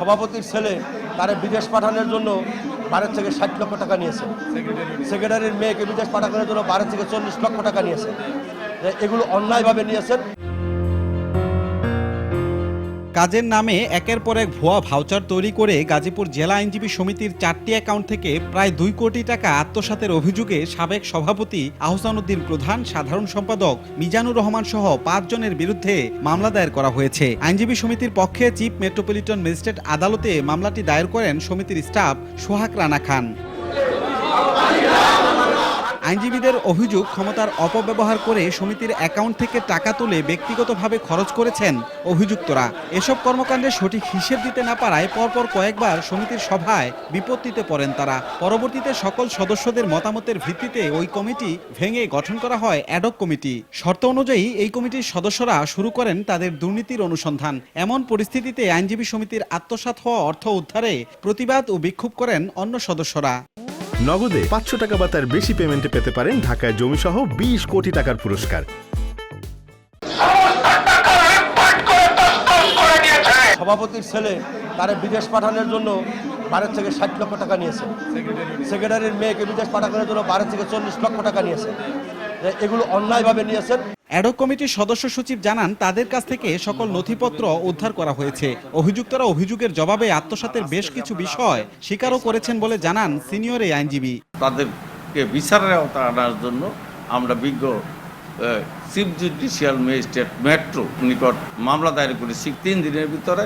সভাপতির ছেলে তারা বিদেশ পাঠানোর জন্য ভারত থেকে ষাট লক্ষ টাকা নিয়েছে। সেক্রেটারির মেয়েকে বিদেশ পাঠানোর জন্য ভারত থেকে চল্লিশ লক্ষ টাকা নিয়েছে। এগুলো অন্যায়ভাবে নিয়েছেন। কাজের নামে একের পর এক ভুয়া ভাউচার তৈরি করে গাজীপুর জেলা আইনজীবী সমিতির চারটি অ্যাকাউন্ট থেকে প্রায় দুই কোটি টাকা আত্মসাতের অভিযোগে সাবেক সভাপতি আহসানুদ্দিন প্রধান, সাধারণ সম্পাদক মিজানুর রহমান সহ পাঁচ জনের বিরুদ্ধে মামলা দায়ের করা হয়েছে। আইনজীবী সমিতির পক্ষে চিফ মেট্রোপলিটন ম্যাজিস্ট্রেট আদালতে মামলাটি দায়ের করেন সমিতির স্টাফ সোহাগ রানা খান। আইনজীবীদের অভিযোগ, ক্ষমতার অপব্যবহার করে সমিতির অ্যাকাউন্ট থেকে টাকা তুলে ব্যক্তিগতভাবে খরচ করেছেন অভিযুক্তরা। এসব কর্মকাণ্ডের সঠিক হিসেব দিতে না পারায় পরপর কয়েকবার সমিতির সভায় বিপত্তিতে পড়েন তারা। পরবর্তীতে সকল সদস্যদের মতামতের ভিত্তিতে ওই কমিটি ভেঙে গঠন করা হয় অ্যাডক কমিটি। শর্ত অনুযায়ী এই কমিটির সদস্যরা শুরু করেন তাদের দুর্নীতির অনুসন্ধান। এমন পরিস্থিতিতে আইনজীবী সমিতির আত্মসাৎ হওয়া অর্থ উদ্ধারে প্রতিবাদ ও বিক্ষোভ করেন অন্য সদস্যরা। নগদে পাঁচশো টাকা বা তার বেশি পেমেন্টে পেতে পারেন ঢাকায় জমিসহ বিশ কোটি টাকার পুরস্কার। সভাপতির ছেলে তারে বিদেশ পাঠানোর জন্য ভারত থেকে ষাট লক্ষ টাকা নিয়েছে। সেক্রেটারির মেয়েকে বিদেশ পাঠানোর জন্য ভারত থেকে চল্লিশ লক্ষ টাকা নিয়েছে। এগুলো অন্যায়ভাবে নিয়েছেন। অ্যাডক কমিটির সদস্য সচিব জানান তাদের কাছ থেকে সকল নথিপত্র উদ্ধার করা হয়েছে। অভিযুক্তরা অভিযোগের জবাবে আত্মসাতের বেশ কিছু বিষয় স্বীকারও করেছেন বলে জানান সিনিয়র এই আইনজীবী। তাদেরকে বিচারের আওতা আনার জন্য আমরা বিজ্ঞ চিফ জুডিশিয়াল ম্যাজিস্ট্রেট মেট্রো নিকট মামলা দায়ের করেছি। তিন দিনের ভিতরে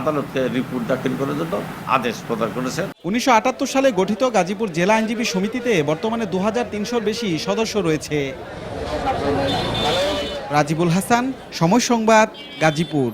আদালতে রিপোর্ট দাখিল করার জন্য আদেশ প্রদান করেছেন। উনিশশো আটাত্তর সালে গঠিত গাজীপুর জেলা আইনজীবী সমিতিতে বর্তমানে দু হাজার বেশি সদস্য রয়েছে। রাজিবুল হাসান সময় সংবাদ গাজীপুর।